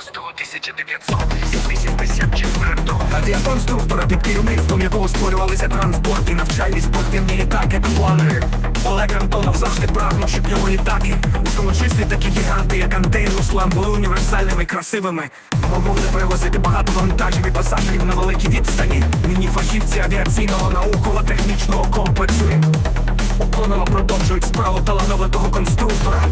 августу 1974 авіаконструктора під керівництвом якого створювалися транспорти навчальні спортивні літаки плани. Олег Антонов завжди прагнув, щоб його літаки у тому числі такі гіганти, як Антей Руслан, були універсальними і красивими. Могли привозити багато вантажів і пасажирів на великій відстані. Нині фахівці авіаційного науково-технічного комплексу. Уклоново продовжують справу талановитого конструктора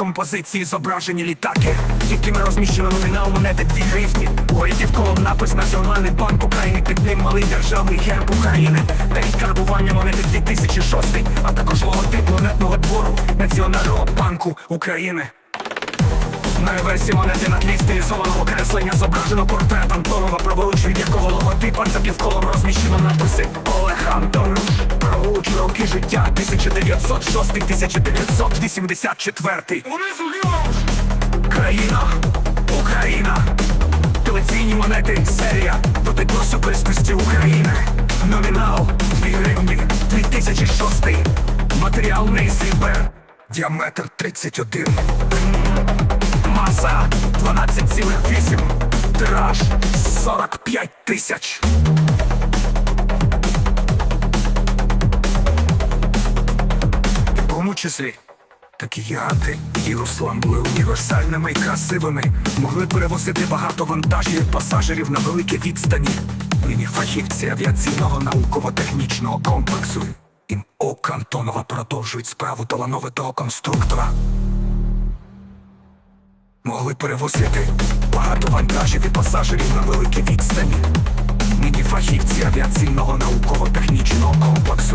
композиції зображені літаки, якими розміщено номінал монети 2 гривні. У горідівковому напис Національний банк України під ним малий державний герб України та відкарбування монети 2006, а також логотип монетного двору Національного банку України. На реверсі монети на тлі стилізованого креслення зображено портрет Антонова, праворуч від якого логотипа за півколом розміщено написи Олег Антонов, праворуч роки життя. 1906-1984 Унизу ліворуч Країна, Україна. Телеційні монети, серія. Дотик особистості України. Номінал 2 гривні 2006 Матеріальний срібер Діаметр 31 Маса 12,8 Тираж 45 тисяч Числі такі гіганти і Руслан були універсальними і красивими, могли перевозити багато вантажів пасажирів на великі відстані. Нині фахівці авіаційного науково-технічного комплексу ім ОК Антонова продовжують справу талановитого конструктора могли перевозити багато вантажів і пасажирів на великій відстані. Нині фахівці авіаційного науково-технічного комплексу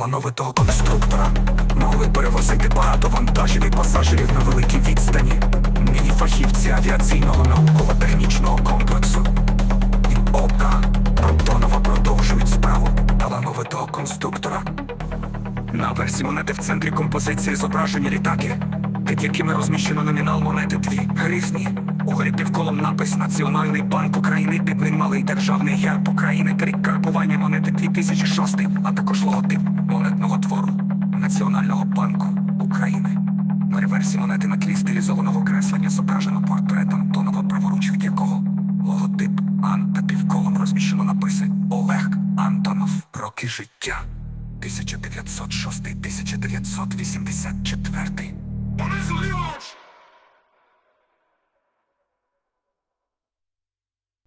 талановитого конструктора. Могли перевозити багато вантажів і пасажирів на великій відстані. Нині фахівці авіаційного науково-технічного комплексу І ОКА Протонова продовжують справу талановитого конструктора. На версі монети в центрі композиції зображені літаки, під якими розміщено номінал монети дві гривні. Угорі півколом напис Національний банк України під ним малий державний герб України та рік карбування монети 2006, а також логотип монетного твору Національного банку України. На реверсі монети на тлі стилізованого креслення зображено портрет Антонова, праворуч від якого логотип Ан та півколом розміщено написи Олег Антонов. Роки життя 1906-1984. Ah!